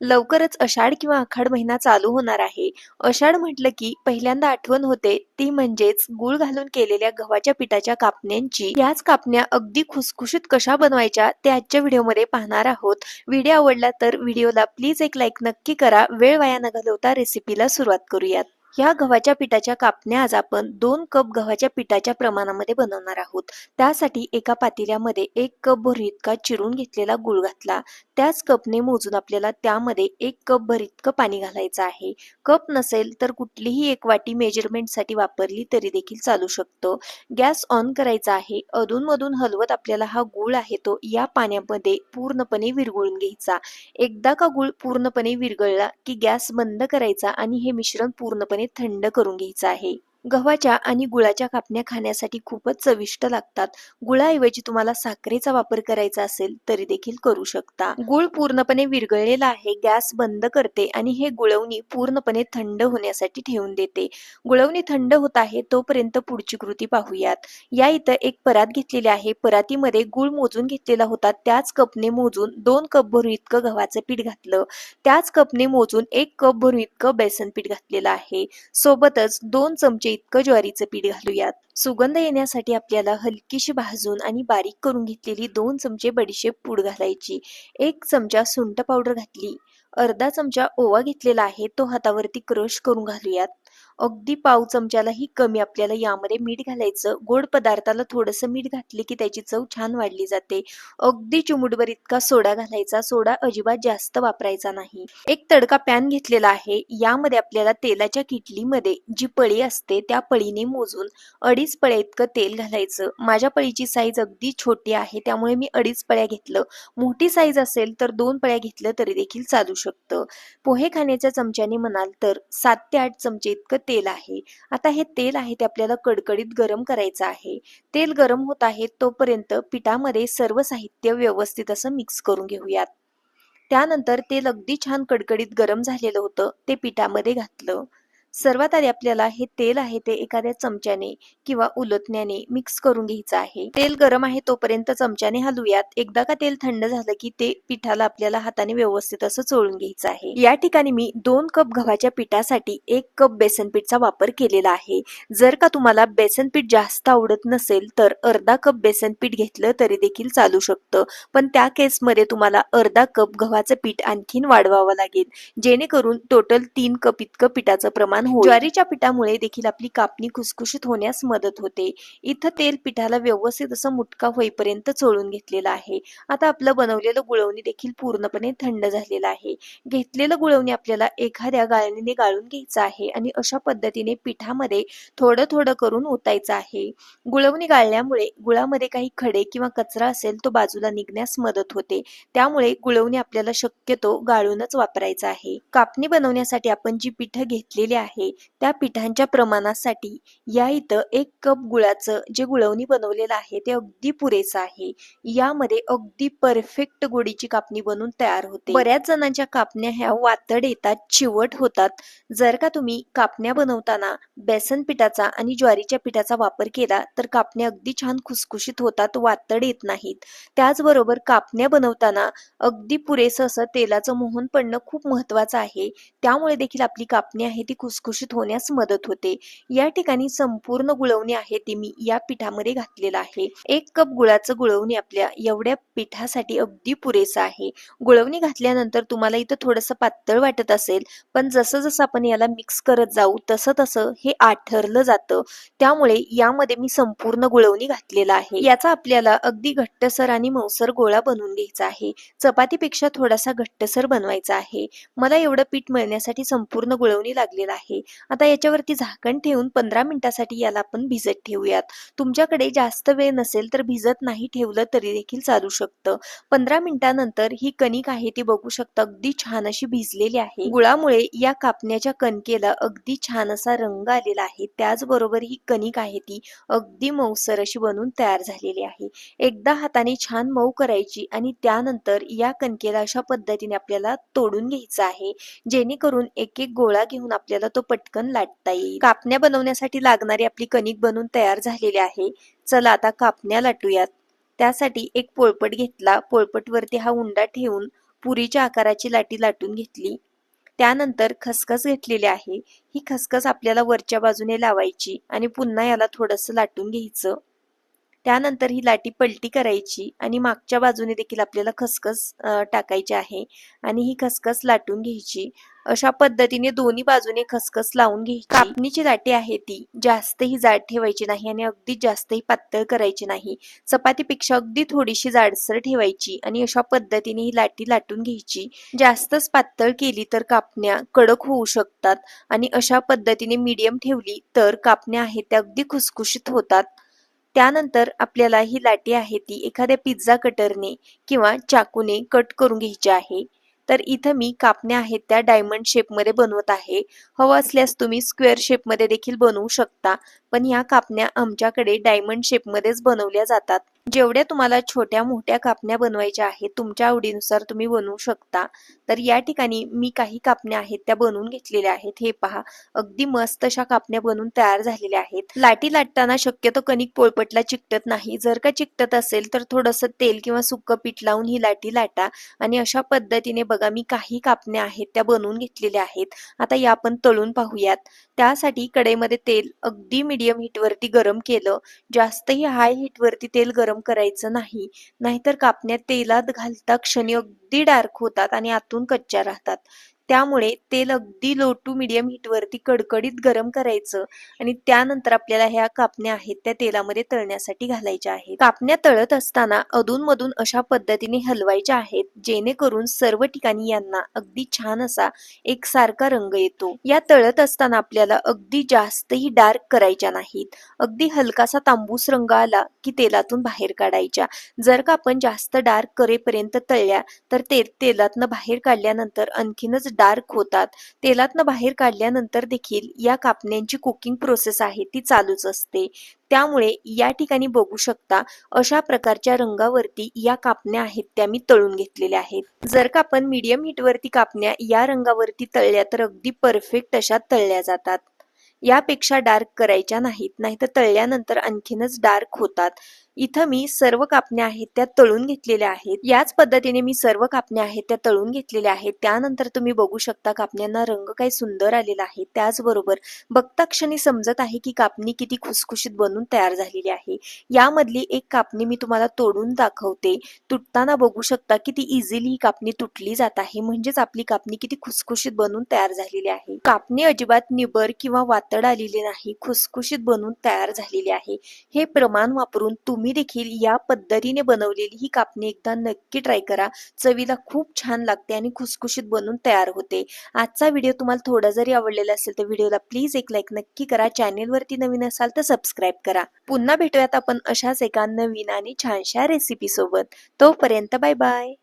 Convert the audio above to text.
लवकरच आषाढ किंवा आखाड महिना चालू होणार आहे. आषाढ म्हटलं की पहिल्यांदा आठवण होते ती म्हणजेच गूळ घालून केलेल्या गव्हाच्या पिठाच्या कापण्यांची. याच कापण्या अगदी खुसखुशीत कशा बनवायच्या ते आजच्या व्हिडिओमध्ये पाहणार आहोत. व्हिडिओ आवडला तर व्हिडिओला प्लीज एक लाईक नक्की करा. वेळ वाया न घालवता रेसिपीला सुरुवात करूयात. ह्या गव्हाच्या पिठाच्या कापण्या आज आपण दोन कप गव्हाच्या पिठाच्या प्रमाणामध्ये बनवणार आहोत. त्यासाठी एका पातेल्यामध्ये एक कप भर इतका चिरून घेतलेला गूळ घातला. त्याच कपने मोजून आपल्याला त्यामध्ये एक कप भर इतकं पाणी घालायचं आहे. कप नसेल तर कुठलीही एक वाटी मेजरमेंटसाठी वापरली तरी देखील चालू शकतो. गॅस ऑन करायचा आहे. अधूनमधून हलवत आपल्याला हा गूळ आहे तो या पाण्यामध्ये पूर्णपणे विरघळून घ्यायचा. एकदा का गूळ पूर्णपणे विरघळला की गॅस बंद करायचा आणि हे मिश्रण पूर्णपणे थंड करून घ्यायचं आहे. गव्हाच्या आणि गुळाच्या कापण्या खाण्यासाठी खूपच चविष्ट लागतात. गुळाऐवजी तुम्हाला साखरेचा वापर करायचा असेल तरी देखील करू शकता. गुळ पूर्णपणे विरघळलेला आहे. गॅस बंद करते आणि हे गुळवणी पूर्णपणे थंड होण्यासाठी ठेवून देते. गुळवणी थंड होत आहे तोपर्यंत पुढची कृती पाहूयात. या इथं एक परात घेतलेली आहे. परातीमध्ये गूळ मोजून घेतलेला होता त्याच कपने मोजून दोन कप भरून इतकं गव्हाचं पीठ घातलं. त्याच कपने मोजून एक कप भरून इतकं बेसन पीठ घातलेलं आहे. सोबतच दोन चमचे म्हणजे इतकं ज्वारीचं पीठ घालूयात. सुगंध येण्यासाठी आपल्याला हलकीशी भाजून आणि बारीक करून घेतलेली दोन चमचे बडीशेप पूड घालायची. एक चमचा सुंठ पावडर घातली. अर्धा चमचा ओवा घेतलेला आहे तो हातावरती क्रश करून घालूयात. अगदी पाव चमच्यालाही कमी आपल्याला यामध्ये मीठ घालायचं. गोड पदार्थाला थोडंसं मीठ घातले की त्याची चव छान वाढली जाते. अगदी चिमुटभर इतका सोडा घालायचा. सोडा अजिबात जास्त वापरायचा नाही. एक तडका पॅन घेतलेला आहे. यामध्ये आपल्याला तेलाच्या किटलीमध्ये जी पळी असते त्या पळीने मोजून अडीच पळ्या इतकं तेल घालायचं. माझ्या पळीची साईज अगदी छोटी आहे त्यामुळे मी अडीच पळ्या घेतलं. मोठी साईज असेल तर दोन पळ्या घेतलं तरी देखील चालू शकतो पोहे खाण्याच्या चमच्याने म्हणाल तर सात ते आठ चमचे इतकं तेल आहे. आता हे तेल आहे ते आपल्याला कडकडीत गरम करायचं आहे. तेल गरम होत आहे तोपर्यंत पिठामध्ये सर्व साहित्य व्यवस्थित असं मिक्स करून घेऊयात. त्यानंतर तेल अगदी छान कडकडीत गरम झालेलं होतं ते पिठामध्ये घातलं. सर्वात आधी आपल्याला हे तेल आहे ते एखाद्या चमच्याने किंवा उलटण्याने मिक्स करून घ्यायचं आहे. तेल गरम आहे तोपर्यंत चमच्याने हलवूयात. एकदा का तेल थंड झालं की ते पिठाला आपल्याला हाताने व्यवस्थित असं चोळून घ्यायचं आहे. या ठिकाणी मी दोन कप गव्हाच्या पिठासाठी एक कप बेसन पीठचा वापर केलेला आहे. जर का तुम्हाला बेसन पीठ जास्त आवडत नसेल तर अर्धा कप बेसन पीठ घेतलं तरी देखील चालू शकतं. पण त्या केसमध्ये तुम्हाला अर्धा कप गव्हाचं पीठ आणखीन वाढवावं लागेल. जेणेकरून टोटल तीन कप इतकं पिठाचं प्रमाण होईल. ज्वारीच्या पिठामुळे देखील आपली कापणी खुसखुशीत होण्यास मदत होते. इथं तेल पिठाला व्यवस्थित असं मुटका होईपर्यंत चोळून घेतलेलं आहे. आता आपलं बनवलेलं गुळवणी देखील पूर्णपणे थंड झालेलं आहे. घेतलेलं गुळवणी आपल्याला एखाद्या गाळणीने गाळून घ्यायचं आहे आणि अशा पद्धतीने पिठामध्ये थोडं थोडं करून ओतायचं आहे. गुळवणी गाळल्यामुळे गुळामध्ये काही खडे किंवा कचरा असेल तो बाजूला निघण्यास मदत होते. त्यामुळे गुळवणी आपल्याला शक्यतो गाळूनच वापरायचं आहे. कापणी बनवण्यासाठी आपण जी पिठं घेतलेली आहे त्या पिठांच्या प्रमाणासाठी या इथं एक कप गुळाचं जे गुळवणी बनवलेलं आहे ते अगदी पुरेसं आहे. यामध्ये अगदी परफेक्ट गोडीची कापणी बनून तयार होते. बऱ्याच जणांच्या कापण्या ह्या वातड येतात, चिवट होतात. जर का तुम्ही कापण्या बनवताना बेसन पिठाचा आणि ज्वारीच्या पिठाचा वापर केला तर कापण्या अगदी छान खुसखुशीत होतात, वातड येत नाहीत. त्याचबरोबर कापण्या बनवताना अगदी पुरेसं असं तेलाचं मोहन पडणं खूप महत्वाचं आहे. त्यामुळे देखील आपली कापणी आहे ती खुसखुशीत होण्यास मदत होते. या ठिकाणी संपूर्ण गुळवणी आहे ती मी या पिठामध्ये घातलेलं आहे. एक कप गुळाचं गुळवणी आपल्या एवढ्या पिठासाठी अगदी पुरेसा आहे. गुळवणी घातल्यानंतर तुम्हाला इथं थोडंसं पातळ वाटत असेल पण जसं जसं आपण याला मिक्स करत जाऊ तसं तसं हे आठरलं जातं. त्यामुळे यामध्ये मी संपूर्ण गुळवणी घातलेला आहे. याचा आपल्याला अगदी घट्टसर आणि मऊसर गोळा बनवून घ्यायचा आहे. चपातीपेक्षा थोडासा घट्टसर बनवायचा आहे. मला एवढं पीठ मिळण्यासाठी संपूर्ण गुळवणी लागलेलं आहे. आता याच्यावरती झाकण ठेवून पंधरा मिनिटासाठी याला आपण भिजत ठेवूयात. तुमच्याकडे जास्त वेळ नसेल तर भिजत नाही ठेवलं तरी देखील चालू शकतं. पंधरा मिनिटानंतर ही कणिक आहे ती बघू शकता अगदी छान अशी भिजलेली आहे. गुळामुळे या कापण्याच्या कणकेला अगदी छान असा रंग आलेला आहे. त्याचबरोबर ही कणिक आहे ती अगदी मऊसर अशी बनून तयार झालेली आहे. एकदा हाताने छान मऊ करायची आणि त्यानंतर या कणकेला अशा पद्धतीने आपल्याला तोडून घ्यायचं आहे. जेणेकरून एक एक गोळा घेऊन आपल्याला तो तो पटकन लाटता येईल. कापण्या बनवण्यासाठी लागणारी आपली कणिक बनवून तयार झालेली आहे. चला आता कापण्या लाटूयात. त्यासाठी एक पोळपट घेतला. पोळपटवरती हा उंडा ठेवून पुरीच्या आकाराची लाटी लाटून घेतली त्यानंतर खसखस घेतलेली आहे ही खसखस आपल्याला वरच्या बाजूने लावायची आणि पुन्हा याला थोडंसं लाटून घ्यायचं त्यानंतर ही लाटी पलटी करायची आणि मागच्या बाजूने देखील आपल्याला खसखस टाकायची आहे आणि ही खसखस लाटून घ्यायची अशा पद्धतीने दोन्ही बाजूने खसखस लावून घ्यायची. कापणीची लाटी आहे ती. जास्तही जाड ठेवायची नाही आणि अगदी जास्तही पातळ करायची नाही. चपातीपेक्षा अगदी थोडीशी जाडसर ठेवायची आणि अशा पद्धतीने ही लाटी लाटून घ्यायची. जास्तच पातळ केली तर कापण्या कडक होऊ शकतात आणि अशा पद्धतीने मीडियम ठेवली तर कापण्या आहेत त्या अगदी खुसखुशीत होतात. त्यानंतर आपल्याला ही लाटी आहे ती एखाद्या पिझ्झा कटरने किंवा चाकूने कट करून घ्यायची आहे. तर इथं मी कापण्या आहेत त्या डायमंड शेपमध्ये बनवत आहे. हवं असल्यास तुम्ही स्क्वेअर शेपमध्ये देखील बनवू शकता. पण ह्या कापण्या आमच्याकडे डायमंड शेपमध्येच बनवल्या जातात. जेवढ्या तुम्हाला छोट्या मोठ्या कापण्या बनवायच्या आहेत तुमच्या आवडीनुसार तुम्ही बनवू शकता. तर या ठिकाणी मी काही कापण्या आहेत त्या बनवून घेतलेल्या आहेत. हे पहा अगदी मस्त अशा कापण्या बनवून तयार झालेल्या आहेत. लाटी लाटताना शक्यतो कणिक पोळपटला चिकटत नाही. जर का चिकटत असेल तर थोडंसं तेल किंवा सुक्क पीठ लावून ही लाटी लाटा आणि अशा पद्धतीने बघा मी काही कापण्या आहेत त्या बनवून घेतलेल्या आहेत. आता या आपण तळून पाहूयात. त्यासाठी कढईमध्ये तेल अगदी मीडियम हीटवरती गरम केलं. जास्तही हाय हीटवरती तेल गरम करायचं नाही. नाहीतर कापण्या तेलात घालता क्षणी अगदी डार्क होतात आणि आतून कच्च्या राहतात. त्यामुळे तेल अगदी लो टू मिडियम हीटवरती कडकडीत गरम करायचं आणि त्यानंतर आपल्याला ह्या कापण्या आहेत त्या तेलामध्ये तळण्यासाठी घालायच्या आहेत. कापण्या तळत असताना अधूनमधून अशा पद्धतीने हलवायच्या आहेत जेणेकरून सर्व ठिकाणी यांना अगदी छान असा एक सारखा रंग येतो. या तळत असताना आपल्याला अगदी जास्तही डार्क करायच्या नाहीत. अगदी हलकासा तांबूस रंग आला की तेलातून बाहेर काढायच्या. जर का आपण जास्त डार्क करेपर्यंत तळल्या तर ते तेलातनं बाहेर काढल्यानंतर आणखीनच डार्क होतात. तेलातनं बाहेर काढल्यानंतर देखील या कापण्यांची कुकिंग प्रोसेस आहे ती चालूच असते. त्यामुळे या ठिकाणी बघू शकता अशा प्रकारच्या रंगावरती या कापण्या आहेत त्या मी तळून घेतलेल्या आहेत. जर का आपण मीडियम हीटवरती कापण्या या रंगावरती तळल्या तर अगदी परफेक्ट अशा तळल्या जातात. यापेक्षा डार्क करायच्या नाहीत नाहीतर तळल्यानंतर आणखीनच डार्क होतात. इथं मी सर्व कापण्या आहेत त्या तळून घेतलेल्या आहेत. याच पद्धतीने मी सर्व कापण्या आहेत त्या तळून घेतलेल्या आहेत. त्यानंतर तुम्ही बघू शकता कापण्यांना रंग काही सुंदर आलेला आहे. त्याचबरोबर बघता क्षणी समजत आहे की कापणी किती खुसखुशीत बनून तयार झालेली आहे. यामधली एक कापणी मी तुम्हाला तोडून दाखवते. तुटताना बघू शकता किती इझिली ही कापणी तुटली जात आहे. म्हणजेच आपली कापणी किती खुसखुशीत बनून तयार झालेली आहे. कापणी अजिबात निबर किंवा वातड आलेली नाही. खुसखुशीत बनून तयार झालेली आहे. हे प्रमाण वापरून तुम्ही तुम्ही देखील या पद्धतीने बनवलेली ही कापणी एकदा नक्की ट्राय करा. चवीला खूप छान लागते आणि खुसखुशीत बनून तयार होते. आजचा व्हिडिओ तुम्हाला थोडा जरी आवडलेला असेल तर व्हिडिओला प्लीज एक लाईक नक्की करा. चॅनेलवरती नवीन असाल तर सबस्क्राईब करा. पुन्हा भेटूयात आपण अशाच एका नवीन आणि छानशा रेसिपी सोबत. तोपर्यंत बाय बाय